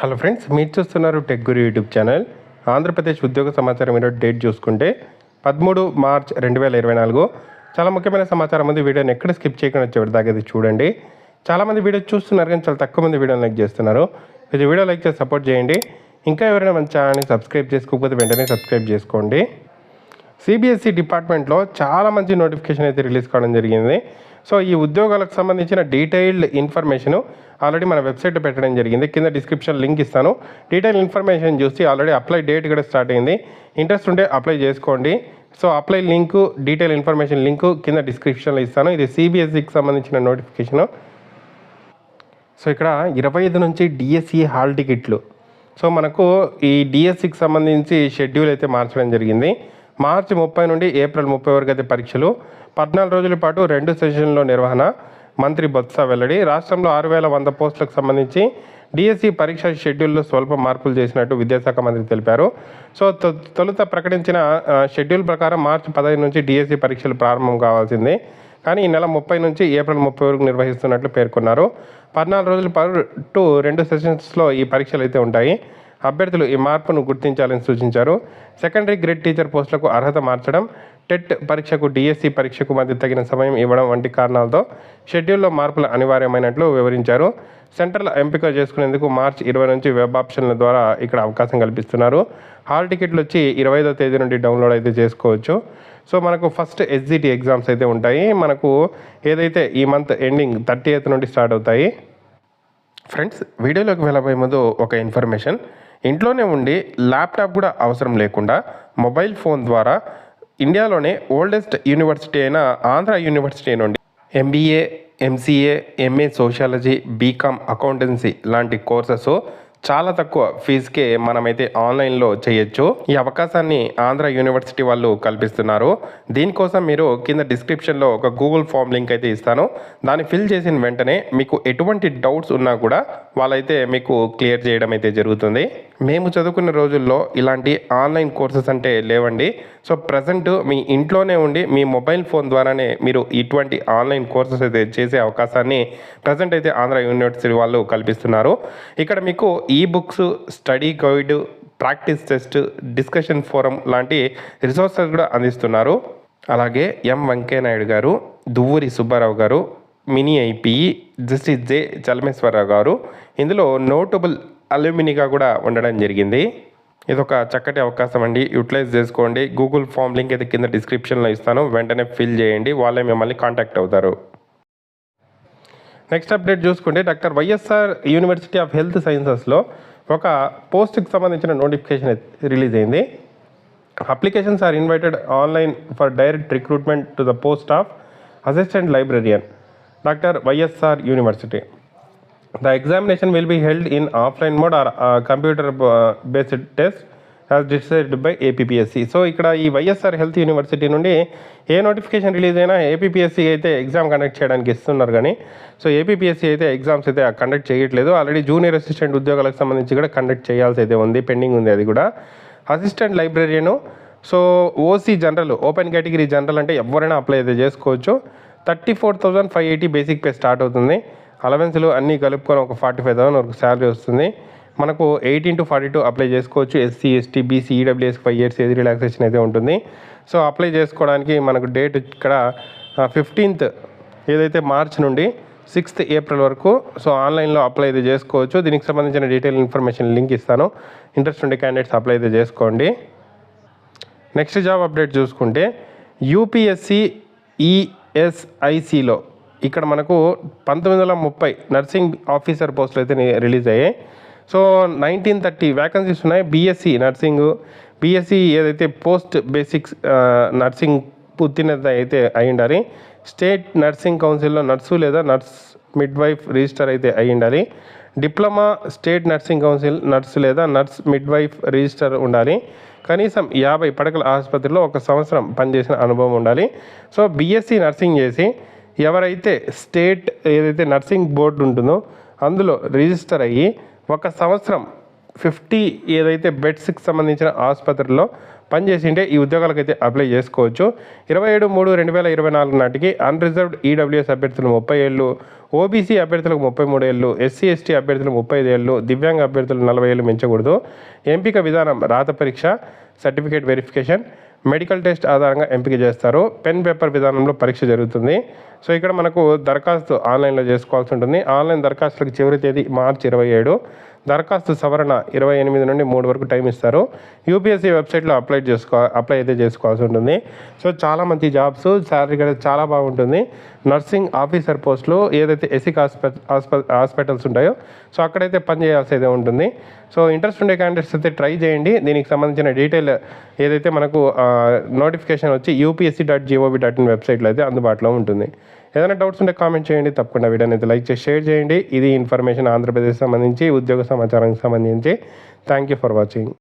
Hello friends మీరు చూస్తున్నారు tech guru YouTube channel Andhra Pradesh ఉద్యోగ సమాచారం ఈరోజు డేట్ చూసుకుంటే పదమూడు మార్చ్ రెండు వేల ఇరవై నాలుగు చాలా ముఖ్యమైన సమాచారం ఉంది. వీడియోని ఎక్కడ స్కిప్ చేయకుండా చివరి దాకా ఇది చూడండి. చాలామంది వీడియో చూస్తున్నారు కానీ చాలా తక్కువ మంది వీడియోని లైక్ చేస్తున్నారు. ఇది వీడియో లైక్ చేసి సపోర్ట్ చేయండి. ఇంకా ఎవరైనా మన ఛానల్ని సబ్స్క్రైబ్ చేసుకోకపోతే వెంటనే సబ్స్క్రైబ్ చేసుకోండి. సిబిఎస్ఈ డిపార్ట్మెంట్లో చాలా మంచి నోటిఫికేషన్ అయితే రిలీజ్ కావడం జరిగింది. సో ఈ ఉద్యోగాలకు సంబంధించిన డీటెయిల్డ్ ఇన్ఫర్మేషన్ ఆల్రెడీ మన వెబ్సైట్ పెట్టడం జరిగింది. కింద డిస్క్రిప్షన్ లింక్ ఇస్తాను. డీటెయిల్ ఇన్ఫర్మేషన్ చూసి ఆల్రెడీ అప్లై డేట్ కూడా స్టార్ట్ అయింది. ఇంట్రెస్ట్ ఉంటే అప్లై చేసుకోండి. So apply link detail information link కింద డిస్క్రిప్షన్లో ఇస్తాను. ఇది సిబిఎస్ఈకి సంబంధించిన నోటిఫికేషను. సో ఇక్కడ ఇరవై ఐదు నుంచి డిఎస్సి హాల్ టికెట్లు. సో మనకు ఈ డిఎస్సికి సంబంధించి షెడ్యూల్ అయితే మార్చడం జరిగింది. మార్చి ముప్పై నుండి ఏప్రిల్ ముప్పై వరకు అయితే పరీక్షలు. పద్నాలుగు రోజుల పాటు రెండు సెషన్లో నిర్వహణ. మంత్రి బొత్స వెల్లడి రాష్ట్రంలో ఆరు వేల వంద పోస్టులకు సంబంధించి డిఎస్సి పరీక్ష షెడ్యూల్లో స్వల్ప మార్పులు చేసినట్టు విద్యాశాఖ మంత్రి తెలిపారు. సో తొ- తొలుత ప్రకటించిన షెడ్యూల్ ప్రకారం మార్చి పదహైదు నుంచి డిఎస్సి పరీక్షలు ప్రారంభం కావాల్సిందే. కానీ ఈ నెల ముప్పై నుంచి ఏప్రిల్ ముప్పై వరకు నిర్వహిస్తున్నట్లు పేర్కొన్నారు. పద్నాలుగు రోజుల పాటు రెండు సెషన్స్లో ఈ పరీక్షలు అయితే ఉంటాయి. అభ్యర్థులు ఈ మార్పును గుర్తించాలని సూచించారు. సెకండరీ గ్రేడ్ టీచర్ పోస్టులకు అర్హత మార్చడం టెట్ పరీక్షకు డిఎస్సి పరీక్షకు మధ్య తగిన సమయం ఇవ్వడం వంటి కారణాలతో షెడ్యూల్లో మార్పులు అనివార్యమైనట్లు వివరించారు. సెంటర్ల ఎంపిక చేసుకునేందుకు మార్చి ఇరవై నుంచి వెబ్ ఆప్షన్ల ద్వారా ఇక్కడ అవకాశం కల్పిస్తున్నారు. హాల్ టికెట్లు వచ్చి ఇరవై ఐదో తేదీ నుండి డౌన్లోడ్ అయితే చేసుకోవచ్చు. సో మనకు ఫస్ట్ ఎస్జిటి ఎగ్జామ్స్ అయితే ఉంటాయి. మనకు ఏదైతే ఈ మంత్ ఎండింగ్ థర్టీ ఎయిత్ నుండి స్టార్ట్ అవుతాయి ఫ్రెండ్స్ వీడియోలోకి వెళ్ళబోయే ముందు ఒక ఇన్ఫర్మేషన్. ఇంట్లోనే ఉండి ల్యాప్టాప్ కూడా అవసరం లేకుండా మొబైల్ ఫోన్ ద్వారా ఇండియాలోనే ఓల్డెస్ట్ యూనివర్సిటీ అయిన ఆంధ్ర యూనివర్సిటీ నుండి MBA MCA MA sociology BCom accountancy లాంటి కోర్సెస్ చాలా తక్కువ ఫీజుకే మనమైతే ఆన్లైన్లో చేయొచ్చు. ఈ అవకాశాన్ని ఆంధ్ర యూనివర్సిటీ వాళ్ళు కల్పిస్తున్నారు. దీనికోసం మీరు కింద డిస్క్రిప్షన్లో ఒక గూగుల్ ఫామ్ లింక్ అయితే ఇస్తాను. దాన్ని ఫిల్ చేసిన వెంటనే మీకు ఎటువంటి డౌట్స్ ఉన్నా కూడా వాళ్ళైతే మీకు క్లియర్ చేయడం అయితే జరుగుతుంది. మేము చదువుకున్న రోజుల్లో ఇలాంటి ఆన్లైన్ కోర్సెస్ అంటే లేవండి. సో ప్రజెంట్ మీ ఇంట్లోనే ఉండి మీ మొబైల్ ఫోన్ ద్వారానే మీరు ఇటువంటి ఆన్లైన్ కోర్సెస్ అయితే చేసే అవకాశాన్ని ప్రజెంట్ అయితే ఆంధ్ర యూనివర్సిటీ వాళ్ళు కల్పిస్తున్నారు. ఇక్కడ మీకు ఈ books study guide practice test discussion forum లాంటి రిసోర్సెస్ కూడా అందిస్తున్నారు. అలాగే ఎం వెంకయ్యనాయుడు గారు దువ్వూరి సుబ్బారావు గారు మినీ ఐపీఈ జస్టిస్ జె చలమేశ్వరరావు గారు ఇందులో నోటబుల్ అల్యూమినిగా కూడా ఉండడం జరిగింది. ఇది ఒక చక్కటి అవకాశం అండి. యూటిలైజ్ చేసుకోండి. గూగుల్ ఫామ్ లింక్ అయితే కింద డిస్క్రిప్షన్లో ఇస్తాను. వెంటనే ఫిల్ చేయండి. వాళ్ళే మిమ్మల్ని కాంటాక్ట్ అవుతారు. నెక్స్ట్ అప్డేట్ చూసుకుంటే doctor YSR university of health సైన్సెస్లో ఒక పోస్ట్కి సంబంధించిన నోటిఫికేషన్ రిలీజ్ అయింది. Applications are invited online for direct recruitment to the post of assistant librarian. Doctor YSR university. The examination will be held in offline mode or uh, computer uh, based test as decided by APSC so ఇక్కడ ఈ YSR health university నుండి ఏ notification release అయినా APSC అయితే exam conduct చేయడానికి ఇస్తున్నారు కానీ so APSC అయితే ఎగ్జామ్స్ అయితే కండక్ట్ చేయట్లేదు. ఆల్రెడీ జూనియర్ అసిస్టెంట్ ఉద్యోగాలకు సంబంధించి కూడా కండక్ట్ చేయాల్సి అయితే ఉంది పెండింగ్ ఉంది అది కూడా. Assistant లైబ్రరీను so OC general open category general అంటే ఎవరైనా అప్లై అయితే చేసుకోవచ్చు. Thirty four thousand five eighty basic pay start అవుతుంది. అలవెన్స్లు అన్నీ కలుపుకొని ఒక ఫార్టీ ఫైవ్ థౌసండ్ వరకు శాలరీ వస్తుంది. మనకు eighteen to forty two apply చేసుకోవచ్చు. SC ST BC EWS five years ఏది రిలాక్సేషన్ అయితే ఉంటుంది. సో అప్లై చేసుకోవడానికి మనకు డేట్ ఇక్కడ ఫిఫ్టీన్త్ ఏదైతే మార్చ్ నుండి సిక్స్త్ ఏప్రిల్ వరకు సో ఆన్లైన్లో అప్లై అయితే చేసుకోవచ్చు. దీనికి సంబంధించిన డీటెయిల్ ఇన్ఫర్మేషన్ లింక్ ఇస్తాను. ఇంట్రెస్ట్ ఉండే క్యాండిడేట్స్ అప్లై అయితే చేసుకోండి. నెక్స్ట్ జాబ్ అప్డేట్ చూసుకుంటే యూపీఎస్సి ఈఎస్ఐసిలో ఇక్కడ మనకు పంతొమ్మిది వందల ముప్పై నర్సింగ్ ఆఫీసర్ పోస్టులు అయితే రిలీజ్ అయ్యాయి. సో నైన్టీన్ థర్టీ వ్యాకన్సీస్ ఉన్నాయి. బీఎస్సీ నర్సింగ్ బీఎస్సీ ఏదైతే పోస్ట్ బేసిక్స్ నర్సింగ్ ఉత్తీర్ణత అయితే అయి ఉండాలి స్టేట్ నర్సింగ్ కౌన్సిల్లో నర్సు లేదా నర్స్ మిడ్ వైఫ్ రిజిస్టర్ అయితే అయి ఉండాలి diploma state nursing council nurse లేదా నర్స్ మిడ్ వైఫ్ రిజిస్టర్ ఉండాలి. కనీసం యాభై పడకల ఆసుపత్రిలో ఒక సంవత్సరం పనిచేసిన అనుభవం ఉండాలి. సో బీఎస్సీ నర్సింగ్ చేసి ఎవరైతే స్టేట్ ఏదైతే నర్సింగ్ బోర్డు ఉంటుందో అందులో రిజిస్టర్ అయ్యి ఒక సంవత్సరం ఫిఫ్టీ ఏదైతే బెడ్స్కి సంబంధించిన ఆసుపత్రిలో పనిచేసి ఉంటే ఈ ఉద్యోగాలకైతే అప్లై చేసుకోవచ్చు. ఇరవై ఏడు మూడు రెండు వేల ఇరవై నాలుగు నాటికి అన్రిజర్వ్డ్ ఈడబ్ల్యూఎస్ అభ్యర్థులు ముప్పై ఏళ్ళు ఓబీసీ అభ్యర్థులకు ముప్పై మూడు ఏళ్ళు ఎస్సీ ఎస్టీ అభ్యర్థులు ముప్పై ఐదు ఏళ్ళు దివ్యాంగ అభ్యర్థులు నలభై ఏళ్ళు మించకూడదు. ఎంపిక విధానం రాత పరీక్ష సర్టిఫికేట్ వెరిఫికేషన్ మెడికల్ టెస్ట్ ఆధారంగా ఎంపిక చేస్తారు. పెన్ పేపర్ విధానంలో పరీక్ష జరుగుతుంది. సో ఇక్కడ మనకు దరఖాస్తు ఆన్లైన్లో చేసుకోవాల్సి ఉంటుంది. ఆన్లైన్ దరఖాస్తులకు చివరి తేదీ మార్చి ఇరవై ఏడు. దరఖాస్తు సవరణ ఇరవై ఎనిమిది నుండి మూడు వరకు టైం ఇస్తారు. యూపీఎస్సీ వెబ్సైట్లో అప్లై చేసుకో అప్లై అయితే చేసుకోవాల్సి ఉంటుంది. సో చాలా మంచి జాబ్స్ శాలరీ కూడా చాలా బాగుంటుంది. నర్సింగ్ ఆఫీసర్ పోస్టులు ఏదైతే ఎసిక్ హాస్పిటల్ హాస్పిటల్స్ ఉంటాయో సో అక్కడైతే పని చేయాల్సి అయితే ఉంటుంది. సో ఇంట్రెస్ట్ ఉండే క్యాండిడేట్స్ అయితే ట్రై చేయండి. దీనికి సంబంధించిన డీటెయిల్ ఏదైతే మనకు నోటిఫికేషన్ వచ్చి UPSC dot gov dot in వెబ్సైట్లో అయితే అందుబాటులో ఉంటుంది. ఏదైనా డౌట్స్ ఉంటే కామెంట్ చేయండి. తప్పకుండా వీడియోని అయితే లైక్ చేసి షేర్ చేయండి. ఇది ఇన్ఫర్మేషన్ ఆంధ్రప్రదేశ్ సంబంధించి ఉద్యోగ సమాచారానికి సంబంధించి. Thank you for watching